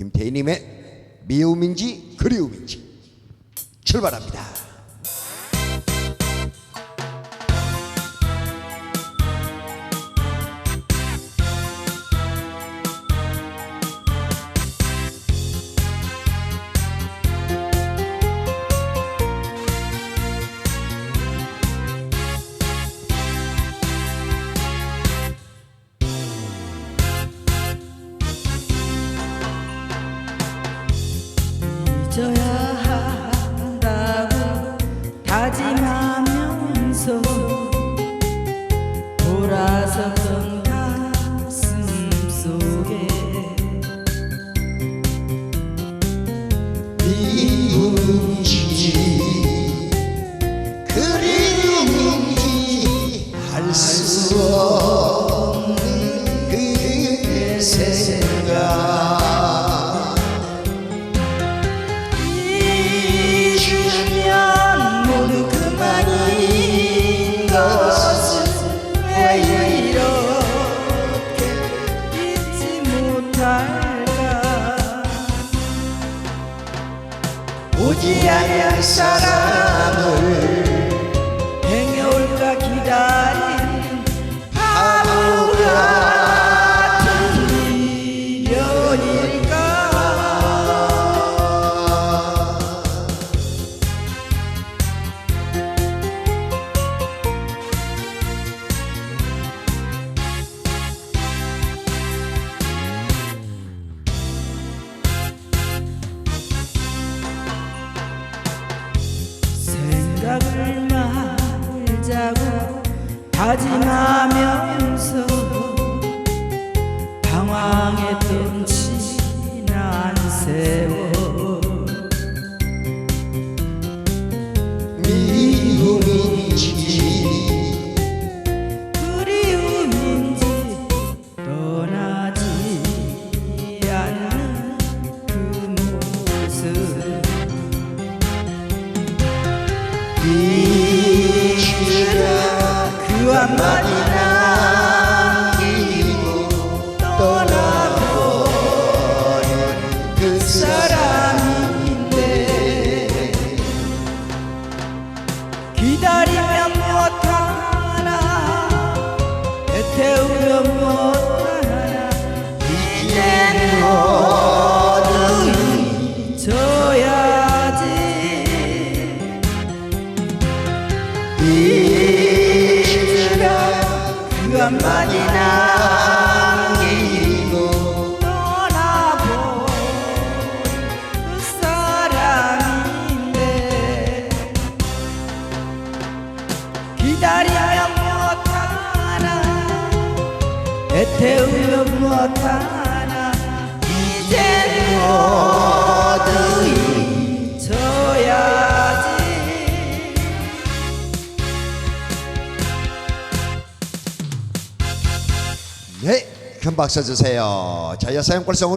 김태희님의 미움인지 그리움인지 출발합니다. 잊어야 한다고 다짐하면서 돌아섰던 가슴 속에 미움인지 그리움인지 알수 없는 그 생각 못할까 오지 않을 사람을 다짐하면서 방황했던 지난 세월. 미움인지 그리움인지 떠나지 않는 그 모습. 잊으라 그 한 마디 남기고 떠나버린 그 사람인데 기다리면 못하나 애태우면 못하나 이젠 잊으라 그 한마디 남기고 떠나버린 그 사람인데 기다리면 못하나 애태우면 못하나 모 네, 큰 박수 주세요. 자, 여사형 꼴성